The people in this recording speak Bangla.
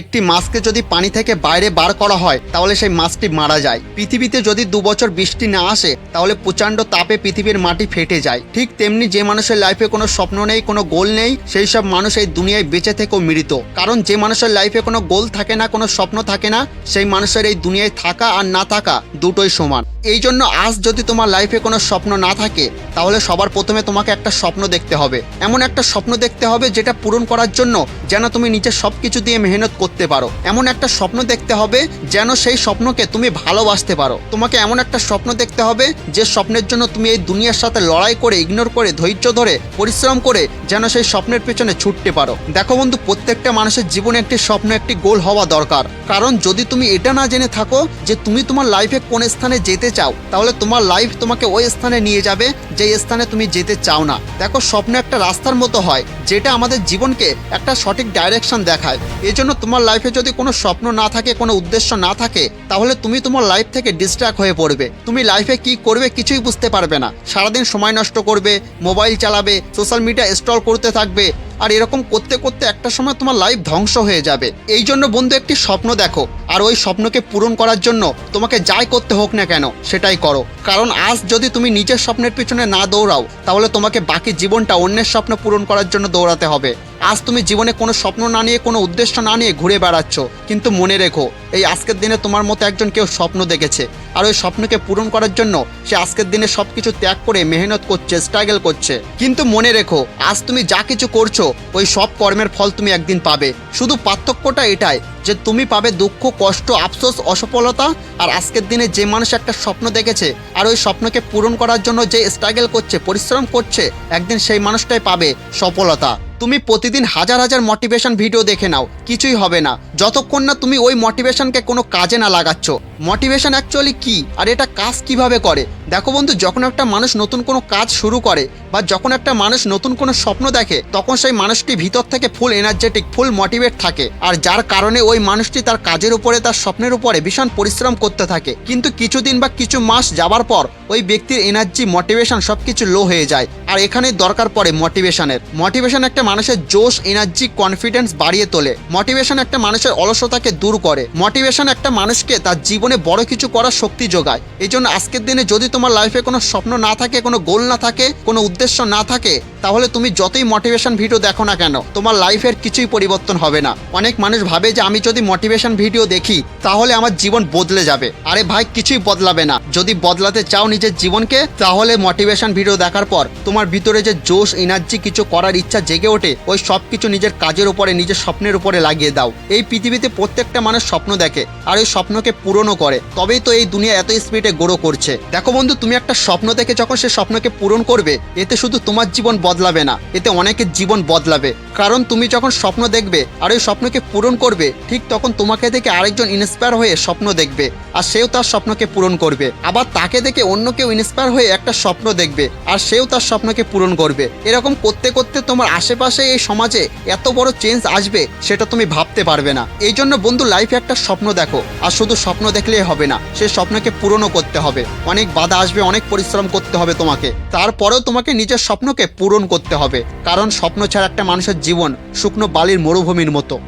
একটি মাছকে যদি পানি থেকে বাইরে বার করা হয়, তাহলে সেই মাছটি মারা যায়। পৃথিবীতে যদি দু বছর বৃষ্টি না আসে, তাহলে প্রচণ্ড তাপে পৃথিবীর মাটি ফেটে যায়। ঠিক তেমনি যে মানুষের লাইফে কোনো স্বপ্ন নেই, কোনো গোল নেই, সেই সব মানুষ এই দুনিয়ায় বেঁচে থেকেও মৃত। কারণ যে মানুষের লাইফে কোনো গোল থাকে না, কোনো স্বপ্ন থাকে না, সেই মানুষের এই দুনিয়ায় থাকা আর না থাকা দুটোই সমান। এই জন্য আজ যদি তোমার লাইফে কোনো স্বপ্ন না থাকে, তাহলে সবার প্রথমে তোমাকে একটা স্বপ্ন দেখতে হবে। এমন একটা স্বপ্ন দেখতে হবে, যেটা পূরণ করার জন্য যেন তুমি নিজের সব কিছু দিয়ে মেহনত করতে পারো। এমন একটা স্বপ্ন দেখতে হবে যেন সেই স্বপ্নকে তুমি ভালোবাসতে পারো। তোমাকে এমন একটা স্বপ্ন দেখতে হবে যে স্বপ্নের জন্য তুমি এই দুনিয়ার সাথে লড়াই করে ইগনোর করে, ধৈর্য ধরে, পরিশ্রম করে যেন সেই স্বপ্নের পেছনে ছুটতে পারো। দেখো বন্ধু, প্রত্যেকটা মানুষের জীবনে একটি স্বপ্ন, একটি গোল হওয়া দরকার। কারণ যদি তুমি এটা না জেনে থাকো যে তুমি তোমার লাইফে কোন স্থানে যেতে চাও, তাহলে তোমার লাইফ তোমাকে ওই স্থানে নিয়ে যাবে যে স্থানে তুমি যেতে চাও না। দেখো, স্বপ্ন একটা রাস্তার মতো হয় যেটা আমাদের জীবনকে একটা সঠিক ডাইরেকশন দেখায়। এই জন্য তোমার লাইফে যদি কোনো স্বপ্ন না থাকে, কোনো উদ্দেশ্য না থাকে, তাহলে তুমি তোমার লাইফ থেকে ডিস্ট্র্যাক্ট হয়ে পড়বে। তুমি লাইফে কি করবে কিছুই বুঝতে পারবে না। সারাদিন সময় নষ্ট করবে মোবাইল চালাবে সোশ্যাল মিডিয়া স্টল করতে থাকবে, আর এরকম করতে করতে একটা সময় তোমার লাইফ ধ্বংস হয়ে যাবে। এই জন্য বন্ধু, একটি স্বপ্ন দেখো, আর ওই স্বপ্নকে পূরণ করার জন্য তোমাকে যাই করতে হোক না কেন, সেটাই করো। কারণ আজ যদি তুমি নিজের স্বপ্নের পিছনে না দৌড়াও, তাহলে তোমাকে বাকি জীবনটা অন্যের স্বপ্ন পূরণ করার জন্য দৌড়াতে হবে। আজ তুমি জীবনে কোনো স্বপ্ন না নিয়ে, কোনো উদ্দেশ্য না নিয়ে ঘুরে বেড়াচ্ছ। কিন্তু মনে রেখো, এই আজকের দিনে তোমার মতো একজন কেউ স্বপ্ন দেখেছে। আর ওই স্বপ্নকে পূরণ করার জন্য সে আজকের দিনে সব কিছু ত্যাগ করে মেহনত করছে স্ট্রাগল করছে। কিন্তু মনে রেখো, আজ তুমি যা কিছু করছ, ওই সব কর্মের ফল তুমি একদিন পাবে। শুধু পার্থক্যটা এটাই, যে তুমি পাবে দুঃখ, কষ্ট, আফসোস, অসফলতা। আর আজকের দিনে যে মানুষ একটা স্বপ্ন দেখেছে, আর ওই স্বপ্নকে পূরণ করার জন্য যে স্ট্রাগল করছে, পরিশ্রম করছে, একদিন সেই মানুষটাই পাবে সফলতা। তুমি প্রতিদিন হাজার হাজার মোটিভেশন ভিডিও দেখে নাও, কিছুই হবে না। যতক্ষণ না তুমি ওই মোটিভেশনকে কোনো কাজে না লাগাচ্ছ। মোটিভেশন অ্যাকচুয়ালি কি? আর এটা কাজ কীভাবে করে? দেখো বন্ধু, যখন একটা মানুষ নতুন কোনো কাজ শুরু করে বা যখন একটা মানুষ নতুন কোনো স্বপ্ন দেখে, তখন সেই মানুষটি ভিতর থেকে ফুল এনার্জেটিক ফুল মোটিভেট থাকে। আর যার কারণে ওই মানুষটি তার কাজের উপরে, তার স্বপ্নের উপরে ভীষণ পরিশ্রম করতে থাকে। কিন্তু কিছুদিন বা কিছু মাস যাবার পর, ওই ব্যক্তির এনার্জি মোটিভেশন সব কিছু লো হয়ে যায়। আর এখানে দরকার পড়ে মোটিভেশনের মোটিভেশন একটা মানুষের জোশ এনার্জি কনফিডেন্স বাড়িয়ে তোলে। মোটিভেশন একটা মানুষের অলসতাকে দূর করে। মোটিভেশন একটা মানুষকে তার জীবনে বড় কিছু করার শক্তি যোগায়। এই জন্য আজকের দিনে যদি তোমার লাইফে কোনো স্বপ্ন না থাকে কোনো গোল না থাকে কোনো উদ্দেশ্য না থাকে তাহলে তুমি যতই মোটিভেশন ভিডিও দেখো না কেন, তোমার লাইফের কিছুই পরিবর্তন হবে না। অনেক মানুষ ভাবে যে আমি যদি মোটিভেশন ভিডিও দেখি, তাহলে আমার জীবন বদলে যাবে। আরে ভাই, কিছুই বদলাবে না। যদি বদলাতে চাও নিজের জীবনকে, তাহলে মোটিভেশন ভিডিও দেখার পর তোমার ভিতরে যে জোশ এনার্জি কিছু করার ইচ্ছা জেগে ওঠে, ওই সব কিছু নিজের কাজের উপরে, নিজের স্বপ্নের উপরে লাগিয়ে দাও। এই পৃথিবীতে প্রত্যেকটা মানুষ স্বপ্ন দেখে, আর ওই স্বপ্নকে পূরণও করে। তবেই তো এই দুনিয়া এত স্পিডে গ্রো করছে। দেখো বন্ধু, তুমি একটা স্বপ্ন দেখে যখন সে স্বপ্নকে পূরণ করবে, এতে শুধু তোমার জীবন বদলাবে না। এতে অনেকের জীবন বদলাবে। কারণ তুমি যখন স্বপ্ন দেখবে আর ওই স্বপ্নকে পূরণ করবে, ঠিক তখন তোমাকে দেখে আরেকজন ইন্সপায়ার হয়ে স্বপ্ন দেখবে আর সেও তার স্বপ্নকে পূরণ করবে। আবার তাকে দেখে অন্য কেউ ইন্সপায়ার হয়ে একটা স্বপ্ন দেখবে আর সেও তার স্বপ্নকে পূরণ করবে। এরকম করতে করতে তোমার আশেপাশে এই সমাজে এত বড় চেঞ্জ আসবে সেটা তুমি ভাবতে পারবে না। এই জন্য বন্ধু লাইফে একটা স্বপ্ন দেখো আর শুধু স্বপ্ন দেখলেই হবে না সেই স্বপ্নকে পূরণও করতে হবে। অনেক বাধা আসবে, অনেক পরিশ্রম করতে হবে তোমাকে। তারপরেও তোমাকে নিজের স্বপ্নকে পূরণ করতে হবে। কারণ স্বপ্ন ছাড়া একটা মানুষের জীবন শুকনো বালির মরুভূমির মতো।